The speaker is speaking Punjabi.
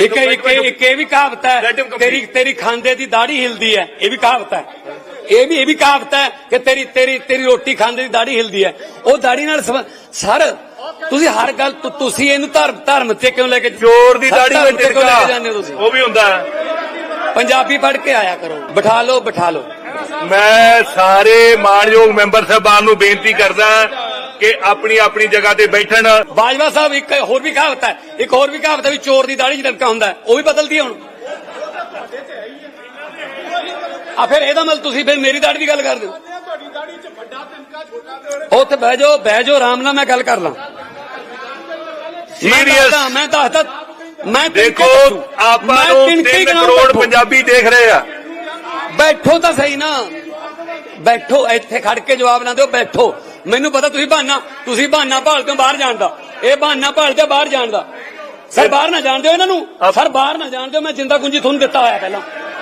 ਇੱਕ ਇੱਕ ਇੱਕ ਇਹ ਵੀ ਕਹਾਵਤ ਹੈ. ਤੇਰੀ ਤੇਰੀ ਖਾਂਦੇ ਦੀ ਦਾੜੀ ਹਿਲਦੀ ਹੈ ਇਹ ਵੀ ਕਹਾਵਤ ਹੈ। ਇਹ ਵੀ ਇਹ ਵੀ ਕਹਾਵਤ ਹੈ ਕਿ ਤੇਰੀ ਤੇਰੀ ਤੇਰੀ ਰੋਟੀ ਖਾਂਦੇ ਦੀ ਦਾੜੀ ਹਿਲਦੀ ਹੈ। ਉਹ ਦਾੜੀ ਨਾਲ ਸਰ ਤੁਸੀਂ ਹਰ ਗੱਲ ਤੁਸੀਂ ਇਹਨੂੰ ਧਰਮ ਧਰਮ ਤੇ ਕਿਉਂ ਲੈ ਕੇ ਚੋਰ ਦੀ ਦਾੜੀ ਵਿੱਚ ਟਿਕਾ ਤੁਸੀਂ? ਉਹ ਵੀ ਹੁੰਦਾ। ਪੰਜਾਬੀ ਪੜ੍ਹ ਕੇ ਆਇਆ ਕਰੋ। ਬਿਠਾ ਲਓ ਬਿਠਾ ਲਓ। ਮੈਂ ਸਾਰੇ ਮਾਣਯੋਗ ਮੈਂਬਰ ਸਾਹਿਬਾਨ ਨੂੰ ਬੇਨਤੀ ਕਰਦਾ ਕਿ ਆਪਣੀ ਆਪਣੀ ਜਗ੍ਹਾ ਤੇ ਬੈਠਣ। ਬਾਜਵਾ ਸਾਹਿਬ ਇੱਕ ਹੋਰ ਵੀ ਕਹਾਵਤ ਹੈ ਇੱਕ ਹੋਰ ਵੀ ਕਹਾਵਤ ਹੈ ਵੀ ਚੋਰ ਦੀ ਦਾੜੀ ਲਟਕਾ ਹੁੰਦਾ। ਉਹ ਵੀ ਬਦਲਦੀ ਹੁਣ। ਆ ਫਿਰ ਇਹਦਾ ਮਤਲਬ ਤੁਸੀਂ ਫਿਰ ਮੇਰੀ ਦਾੜੀ ਦੀ ਗੱਲ ਕਰਦੇ ਹੋ? ਤੁਹਾਡੀ ਦਾੜੀ 'ਚ ਵੱਡਾ ਤਿਨਕਾ ਛੋਟਾ ਤੇ ਉੱਥੇ ਬਹਿ ਜਾਓ ਬਹਿ ਜਾਓ ਆਰਾਮ ਨਾਲ ਮੈਂ ਗੱਲ ਕਰ ਲਾਂ। ਸੀਰੀਅਸ ਮੈਂ ਦੱਸਦਾ ਮੈਂ ਦੇਖੋ। ਆਪਾਂ ਨੂੰ ਤਿਣਕੇ 3 ਗਿਣਾਊਂ, ਕਰੋੜ। ਪੰਜਾਬੀ ਦੇਖ ਰਹੇ ਆ। ਬੈਠੋ ਤਾਂ ਸਹੀ ਨਾ। ਬੈਠੋ ਇੱਥੇ ਖੜ ਕੇ ਜਵਾਬ ਨਾ ਦਿਓ ਬੈਠੋ। ਮੈਨੂੰ ਪਤਾ ਤੁਸੀਂ ਬਹਾਨਾ ਤੁਸੀਂ ਬਹਾਨਾ ਭਾਲਦੇ ਹੋ ਬਾਹਰ ਜਾਣ ਦਾ? ਇਹ ਬਹਾਨਾ ਭਾਲਦੇ ਹੋ ਬਾਹਰ ਜਾਣ ਦਾ? ਸਰ ਬਾਹਰ ਨਾ ਜਾਣ ਦਿਓ ਇਹਨਾਂ ਨੂੰ। ਸਰ ਬਾਹਰ ਨਾ ਜਾਣ ਦਿਓ ਮੈਂ ਜਿੰਦਾ ਗੁੰਜੀ ਤੁਹਾਨੂੰ ਦਿੱਤਾ ਹੋਇਆ ਪਹਿਲਾਂ।